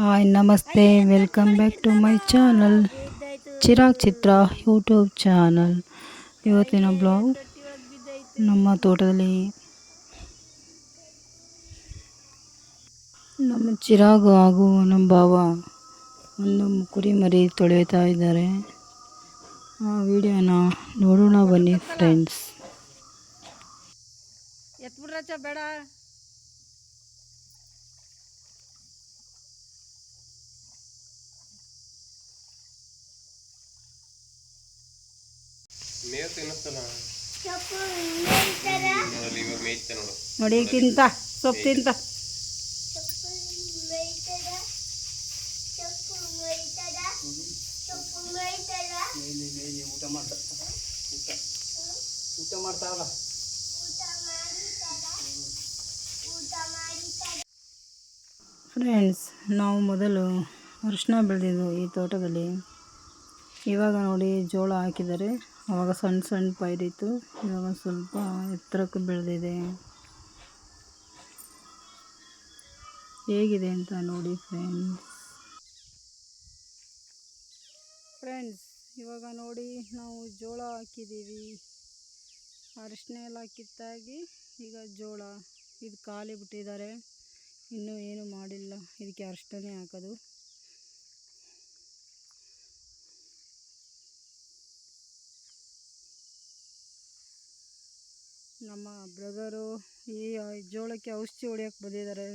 Hi ನಮಸ್ತೆ welcome back to my channel Chirag Chitra YouTube channel ಇವತ್ತಿನ blog ನಮ್ಮ ತೋಟದಲ್ಲಿ ನಮ್ಮ ಚಿರಾಗ್ ಹಾಗೂ ನಮ್ಮ ಭಾವ ಒಂದು ಕುರಿ ಮರಿ ತೊಳೆಯುತ್ತಾ ಇದ್ದಾರೆ. ಆ ವಿಡಿಯೋನ ನೋಡೋಣ ಬನ್ನಿ ಫ್ರೆಂಡ್ಸ್ ಬೇಡ. ನೋಡು, ಈಗ ತಿಂತ, ಸೊಪ್ಪು ತಿಂತ. ಫ್ರೆಂಡ್ಸ್ ನಾವು ಮೊದಲು ಅರಿಶಿನ ಬೆಳೆದಿದ್ದು ಈ ತೋಟದಲ್ಲಿ. ಇವಾಗ ನೋಡಿ ಜೋಳ ಹಾಕಿದ್ದಾರೆ. ಆವಾಗ ಸಣ್ಣ ಸಣ್ಣ ಪೈರಿತ್ತು ಇವಾಗ ಸ್ವಲ್ಪ ಎತ್ತರಕ್ಕೆ ಬೆಳೆದಿದೆ. ಹೇಗಿದೆ ಅಂತ ನೋಡಿ ಫ್ರೆಂಡ್ಸ್ ಫ್ರೆಂಡ್ಸ್ ಇವಾಗ ನೋಡಿ ನಾವು ಜೋಳ ಹಾಕಿದ್ದೀವಿ. ಅರಿಶಿನ ಎಲ್ಲ ಕಿತ್ತಾಗಿ ಈಗ ಜೋಳ. ಇದು ಖಾಲಿ ಬಿಟ್ಟಿದ್ದಾರೆ. ಇನ್ನೂ ಏನು ಮಾಡಿಲ್ಲ. ಇದಕ್ಕೆ ಅರಿಶಿನೇ ಹಾಕೋದು. ನಮ್ಮ ಬ್ರದರು ಈ ಜೋಳಕ್ಕೆ ಔಷಧಿ ಹೊಡಿಯೋಕೆ ಬಂದಿದ್ದಾರೆ.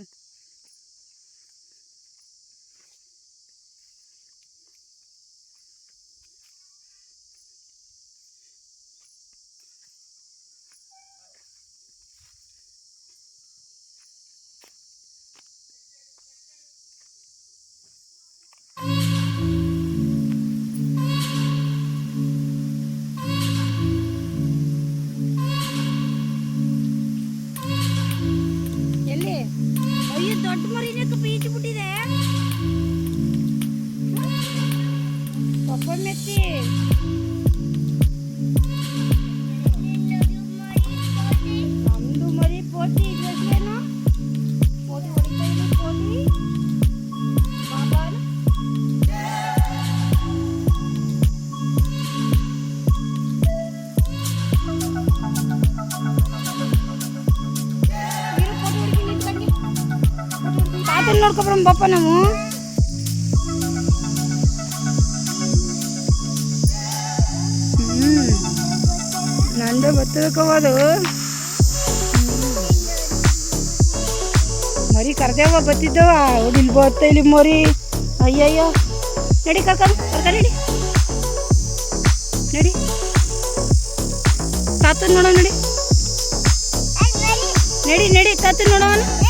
ತಾತನ್ ನೋಡ್ಕೊಬ್ರಮ್ ಬಪ್ಪ ನಾವು. ನಂದು ಬತ್ತಕೋಬೋದು ಮರಿ ಕರ್ದೇವ ಬತ್ತಿದ್ದವ ಇಲ್ಲಿ ಬತ್ತ ಇಲ್ಲಿ ಮರಿ. ಅಯ್ಯಯ್ಯೋ. ನಡಿ ಕರ್ಕೊಂಡು ಕರ್ಕ ನಡಿ. ನಡಿ. ತಾತನ್ ನೋಡೋ ನಡಿ. ನಡಿ ನಡಿ, ತಾತನ್ ನೋಡೋಣ.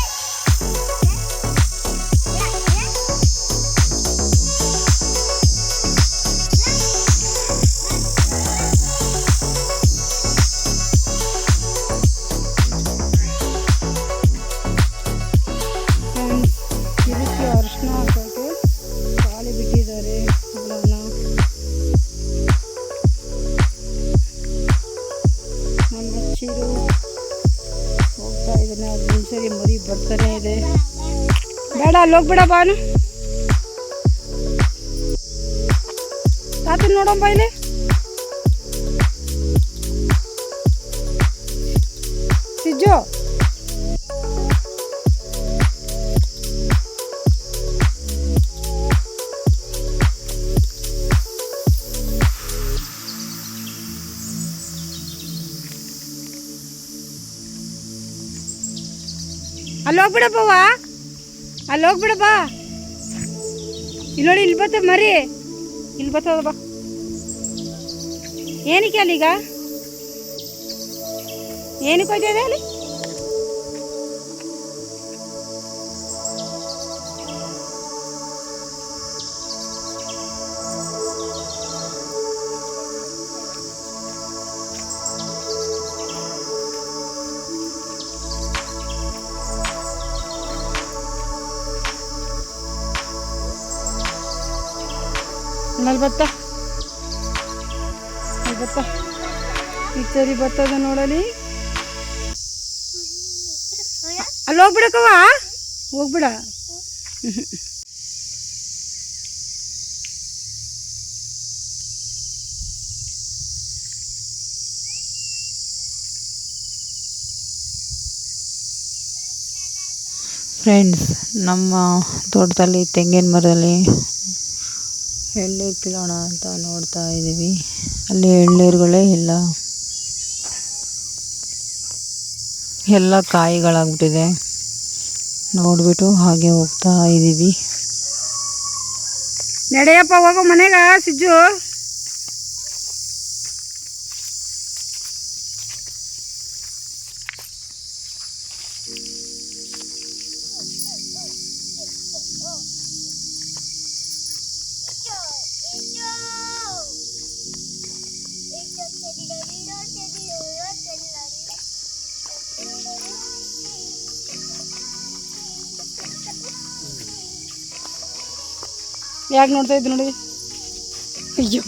ಒಂದ್ಸರಿ ಮರಿ ಬರ್ತಾನೆ ಇದೆ. ಬೇಡ ಅಲ್ಲಿ ಹೋಗ್ಬೇಡ ಬಾನು. ತಾತ ಬಾ ಇಲ್ಲಿ. ಸಿಜ್ಜು. ಅಲ್ಲಿ ಹೋಗ್ಬಿಡಪ್ಪವ್ವ ಅಲ್ಲಿ ಹೋಗ್ಬಿಡಪ್ಪ ಇಲ್ಲಿ ನೋಡಿ ಇಲ್ಲಿ ಬತ್ತ ಮರಿ. ಇಲ್ಲಿ ಬತ್ತದಪ್ಪ ಏನಕ್ಕೆ ಅಲ್ಲಿಗ? ಏನಕ್ಕೆ ಹೋಯ್ತಿದೆ ಇದೆ ಅಲ್ಲಿ? ಆಮೇಲೆ ಭತ್ತ ಭತ್ತ ಈ ಸರಿ ಬರ್ತದ ನೋಡಲಿ. ಅಲ್ಲಿ ಹೋಗ್ಬಿಡಕವ ಹೋಗ್ಬಿಡ. ಫ್ರೆಂಡ್ಸ್ ನಮ್ಮ ತೋಟದಲ್ಲಿ ತೆಂಗಿನ ಮರದಲ್ಲಿ ಎಳ್ನೀರು ಕೀಳೋಣ ಅಂತ ನೋಡ್ತಾ ಇದ್ದೀವಿ. ಅಲ್ಲಿ ಎಳ್ನೀರುಗಳೇ ಇಲ್ಲ. ಎಲ್ಲ ಕಾಯಿಗಳಾಗ್ಬಿಟ್ಟಿದೆ. ನೋಡಿಬಿಟ್ಟು ಹಾಗೆ ಹೋಗ್ತಾ ಇದ್ದೀವಿ. ನಡೆಯಪ್ಪ, ಹೋಗೋ ಮನೆಗೆ, ಸಿಜ್ಜು. ಯಾಕೆ ನೋಡ್ತಾ ಇದ್ದು ನೋಡಿ ಅಯ್ಯೋ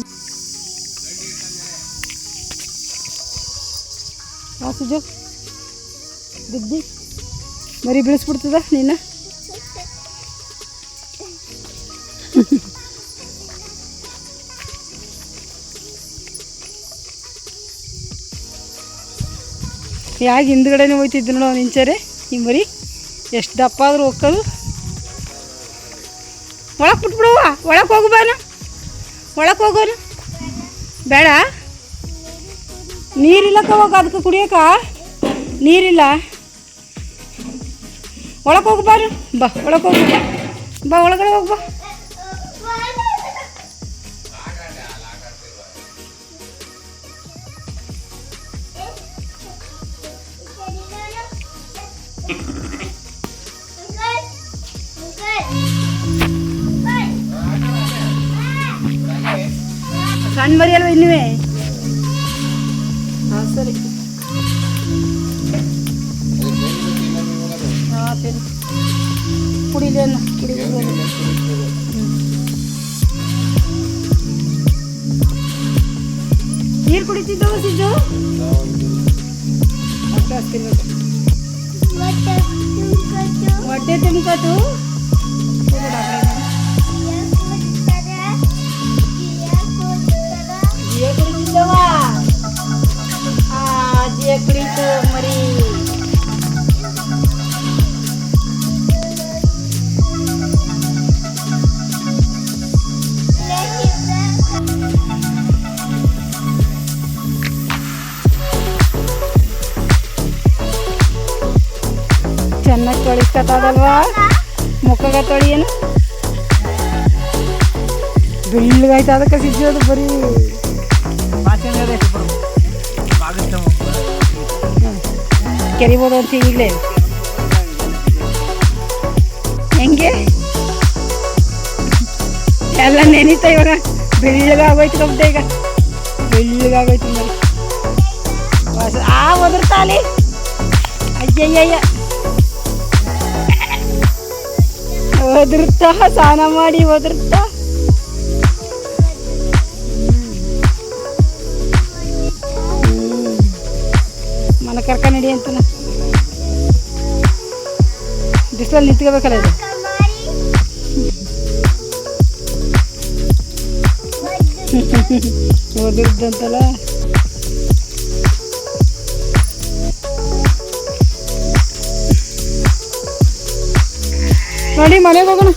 ಆ ಸುಜು ಬಿದ್ದಿ ಮರಿ ಬೀಳಿಸ್ಬಿಡ್ತದ ನಿನ್ನ ಯಾಕೆ ಹಿಂದ್ಗಡೆನೇ ಹೋಯ್ತಿದ್ದು ನೋಡು ನಿಂಚರೆ ಈ ಮರಿ ಎಷ್ಟು ದಪ್ಪ ಆದ್ರೂ ಹೋಗ್ಕೋದು ಒಳಗೆ ಬಿಟ್ಬಿಡುವ ಒಳಗೆ ಹೋಗ್ಬಾನ ಒಳಕ್ಕೆ ಹೋಗೋನು. ಬೇಡ. ನೀರಿಲ್ಲಕ್ಕ ಹೋಗ ಅದಕ್ಕೆ ಕುಡಿಯಕ. ನೀರಿಲ್ಲ. ಒಳಗೆ ಹೋಗ್ಬಾರು ಬಾ, ಒಳಗೆ ಹೋಗು. ಬಾ, ಒಳಗಡೆ ಹೋಗ್ಬಾ ಸಣ್ಣ ಮರಿ ಅಲ್ವ ಇನ್ನುವೇ ಹಾಂ ಸರಿ ಹಾಂ ತಿನ್ನು ಕುಡಿಲಿ ಅನ್ನ ಕುಡಿಲಿ ನೀರು ಕುಡಿತಿದ್ದವ ಸಿದ್ದು ಹೊಟ್ಟೆ ಹಸ್ತಿರ್ಬೇಕು ಹೊಟ್ಟೆ ತುಂಬ್ಕತು ಚೆನ್ನಾಗಿ ತೊಳಿಸ್ಕೊತದಲ್ವಾ ಮುಖಗ ತೊಳಿಯೇನು ಬೆಳ್ಳಗಾಯ್ತು ಅದಕ್ಕೆ ಸಿಜ್ಜೋದು ಬರೀ. ಕೆರಿಬೋದು ಅಂತ ಈಗಲೇ ಹೆಂಗೆ? ಎಲ್ಲ ನೆನೀತಾ ಇವಾಗ ಬೆಳ್ಳಗಾಗೋಯ್ತು ಕಬ್ಬೆ ಈಗ. ಬೆಳ್ಳಗಾಗೋಯ್ತು ವಾಸ- ಆ ಒದರ್ತಾಲಿ ಅಯ್ಯಯ್ಯಯ್ಯ. ಒದರ್ತಾ ಸ್ನಾನ ಮಾಡಿ ಒದರ್ತಾ ನಡಿ ಅಂತಲ್ಲ. ಬಿಸಿಲಲ್ಲಿ ನಿಂತ್ಕೋಬೇಕಲ್ಲ ಇದು. ಓದಿರ್ದಂತಲ್ಲ ನೋಡಿ ಮನೆಗೆ ಹೋಗೋಣ.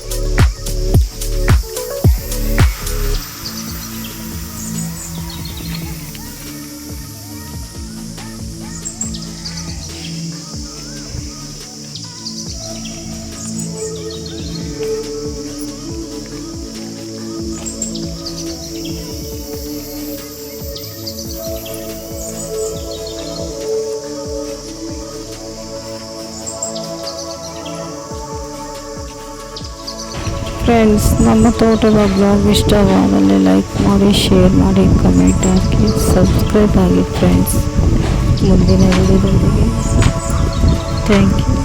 ಫ್ರೆಂಡ್ಸ್ ನಮ್ಮ ತೋಟದ ಬ್ಲಾಗ್ ಇಷ್ಟವಾದಲ್ಲಿ ಲೈಕ್ ಮಾಡಿ ಶೇರ್ ಮಾಡಿ ಕಮೆಂಟ್ ಹಾಕಿ ಸಬ್ಸ್ಕ್ರೈಬ್ ಆಗಿ ಫ್ರೆಂಡ್ಸ್ ಮುಂದಿನ ವಿಡಿಯೋದೊಂದಿಗೆ ಥ್ಯಾಂಕ್ ಯು